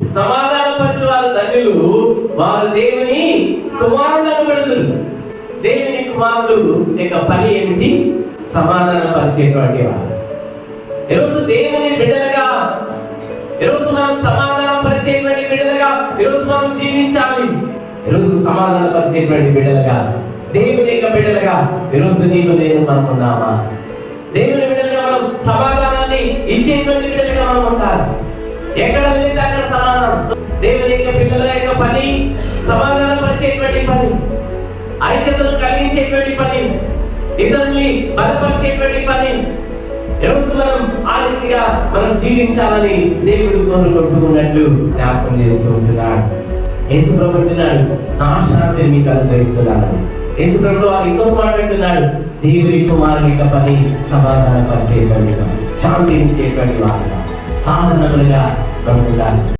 సమాధానపరచు వారు ధన్యులు వారు దేవుని కుమారులను పెడుతుంది దేవుని కుమారుడు యొక్క పని ఏమిటి? సమాధానపరిచేటువంటి వారు. ఈరోజు దేవుని బిడ్డలుగా ఈరోజు మనం సమాధానం పరిచేటువంటి బిడ్డలుగా ఈరోజు మనం జీవించాలి. ఈరోజు సమాధానం పరిచేటువంటి బిడ్డలుగా దేవుని యొక్క బిడ్డలుగా ఈరోజు నీవు నేను మనం ఉన్నామా? దేవుని బిడ్డలుగా మనం సమాధానాన్ని ఇచ్చేటువంటి బిడ్డలుగా మనం ఉంటారు ఎక్కడ వెళ్తే అక్కడ సమాధానం. దేవుని యొక్క పిల్లల యొక్క పని? సమాధానం పరిచేటువంటి పని. ఐక్యతను కలిగించేటువంటి పని. ఇతరుల్ని బలపరిచేటువంటి పని. ఈరోజు ఆ రీతిగా మనం జీవించాలని దేవుడు కోరుకుంటున్నట్లు జ్ఞాపకం చేస్తూ ఉంటున్నాడు. యేసు ప్రభు అంటున్నాడు నా శాంతిని మీకు అనుగ్రహిస్తున్నాడు యేసు ప్రభు వారు ఇంకో మాట అంటున్నాడు దేవుని కుమారుని యొక్క పని సమాధాన పరిచేటువంటి శాంతినిచ్చేటువంటి వారుగా. സാധനങ്ങളില്ല വെള്ളമില്ല